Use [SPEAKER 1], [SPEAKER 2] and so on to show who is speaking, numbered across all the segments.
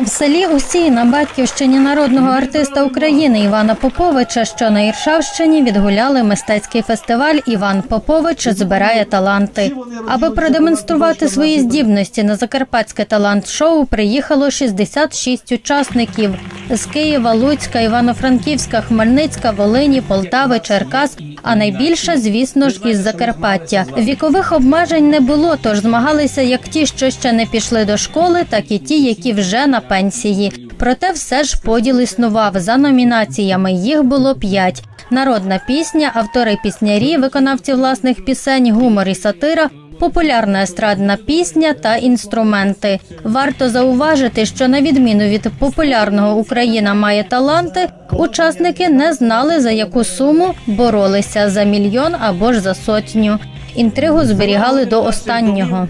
[SPEAKER 1] В селі Усій на батьківщині народного артиста України Івана Поповича, що на Іршавщині, відгуляли мистецький фестиваль Іван Попович збирає таланти. Аби продемонструвати свої здібності на закарпатське талант-шоу приїхало 66 учасників з Києва, Луцька, Івано-Франківська, Хмельницька, Волині, Полтави, Черкас. А найбільше, звісно ж, із Закарпаття. Вікових обмежень не було, тож змагалися як ті, що ще не пішли до школи, так і ті, які вже на пенсії. Проте все ж поділ існував за номінаціями. Їх було п'ять: народна пісня, автори піснярі, виконавці власних пісень, гумор і сатира. Популярна естрадна пісня та інструменти. Варто зауважити, що на відміну від популярного Україна має таланти, учасники не знали за яку суму боролися за мільйон або ж за сотню. Інтригу зберігали до останнього.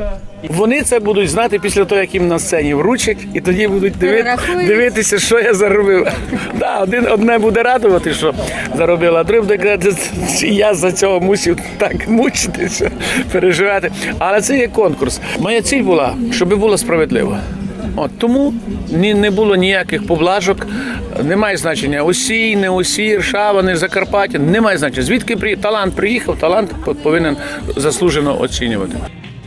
[SPEAKER 2] Вони це будуть знати після того, як їм на сцені вручать, і тоді будуть дивити, дивитися, що я заробив. Да, один одне буде радувати, що заробила, а другий буде казати, «Чи я за цього мусив так мучитися, переживати. Але це є конкурс. Моя ціль була, щоб було справедливо. От тому ні, не було ніяких поблажок, немає значення усі, не усі, Ршава, не Закарпаття, немає значення. Звідки при талант приїхав, талант повинен заслужено оцінювати.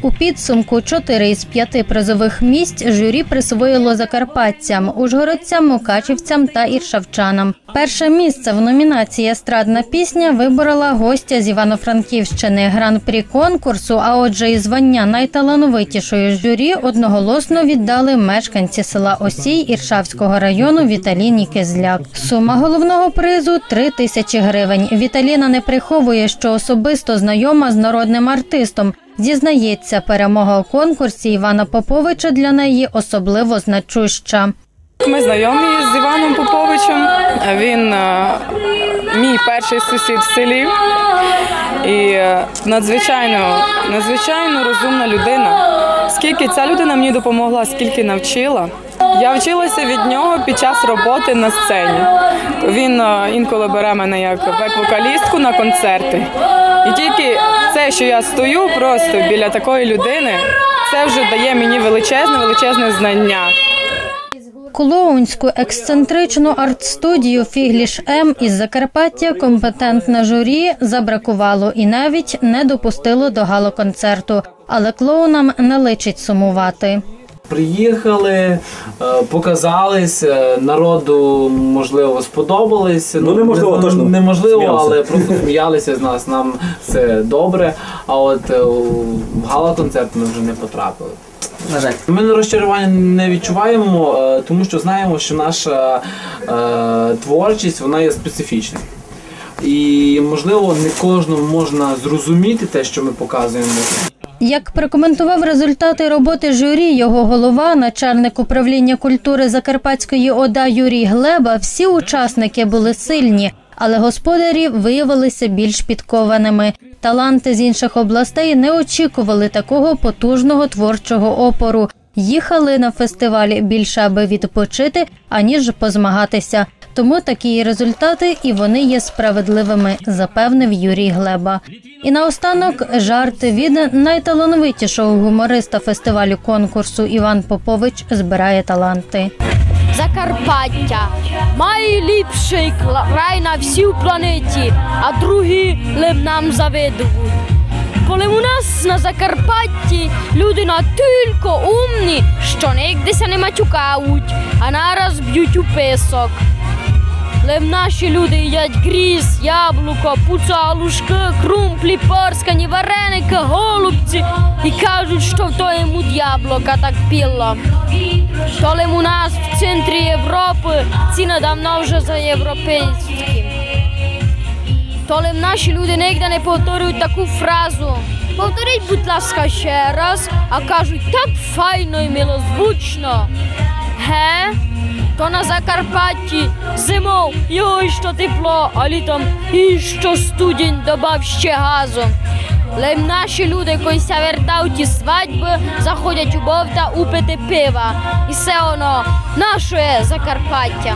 [SPEAKER 1] У підсумку чотири із п'яти призових місць журі присвоїло закарпатцям, ужгородцям, мукачівцям та іршавчанам. Перше місце в номінації Естрадна пісня виборола гостя з Івано-Франківщини. Гран-прі конкурсу, а отже, і звання найталановитішої журі одноголосно віддали мешканці села Осій Іршавського району Віталіні Кизляк. Сума головного призу три тисячі гривень. Віталіна не приховує, що особисто знайома з народним артистом. Зізнається, перемога у конкурсі Івана Поповича для неї особливо значуща.
[SPEAKER 3] Ми знайомі з Іваном Поповичем. Він е, мій перший сусід в селі і е, надзвичайно, надзвичайно розумна людина. Скільки ця людина мені допомогла, скільки навчила. Я вчилася від нього під час роботи на сцені. Він е, інколи бере мене як бек-вокалістку на концерти. І тільки це, що я стою просто біля такої людини, це вже дає мені величезне, величезне знання.
[SPEAKER 1] Клоунську ексцентричну арт-студію Фігліш М із Закарпаття компетентне журі забракувало і навіть не допустило до галоконцерту. Але клоунам не личить сумувати.
[SPEAKER 4] Приїхали, е, показались, е, народу можливо сподобались.
[SPEAKER 5] Ну, неможливо,
[SPEAKER 4] не-
[SPEAKER 5] точно.
[SPEAKER 4] неможливо,
[SPEAKER 5] Сміявся.
[SPEAKER 4] але просто сміялися з нас. Нам це добре. А от е, в гала-концерт ми вже не потрапили.
[SPEAKER 5] На жаль.
[SPEAKER 4] Ми на розчарування не відчуваємо, е, тому що знаємо, що наша е, творчість вона є специфічною. І можливо не кожному можна зрозуміти те, що ми показуємо.
[SPEAKER 1] Як прокоментував результати роботи журі, його голова, начальник управління культури Закарпатської ОДА Юрій Глеба, всі учасники були сильні, але господарі виявилися більш підкованими. Таланти з інших областей не очікували такого потужного творчого опору. Їхали на фестиваль більше аби відпочити, аніж позмагатися. Тому такі результати і вони є справедливими, запевнив Юрій Глеба. І наостанок жарт від найталановитішого гумориста фестивалю конкурсу Іван Попович збирає таланти.
[SPEAKER 6] Закарпаття найліпший край на всій планеті, а другі лим нам завидують. Коли у нас на Закарпатті люди настільки умні, що нігдеся не матюкають, а нараз б'ють у писок. Лим наші люди їдять гріз, яблуко, пуцалушки, крумплі, порскані, вареники, голубці і кажуть, що в тому яблука так піло. То лим у нас в центрі Європи ціна давно вже за європейським. То лим наші люди нігде не повторюють таку фразу. Повторіть, будь ласка, ще раз, а кажуть так файно і милозвучно. Ге? То на Закарпатті зимов його що тепло, а літом і що студень добав ще газу. Лем наші люди, коли ся вертають ті свадьби, заходять у бовта упити пива. І все воно наше Закарпаття.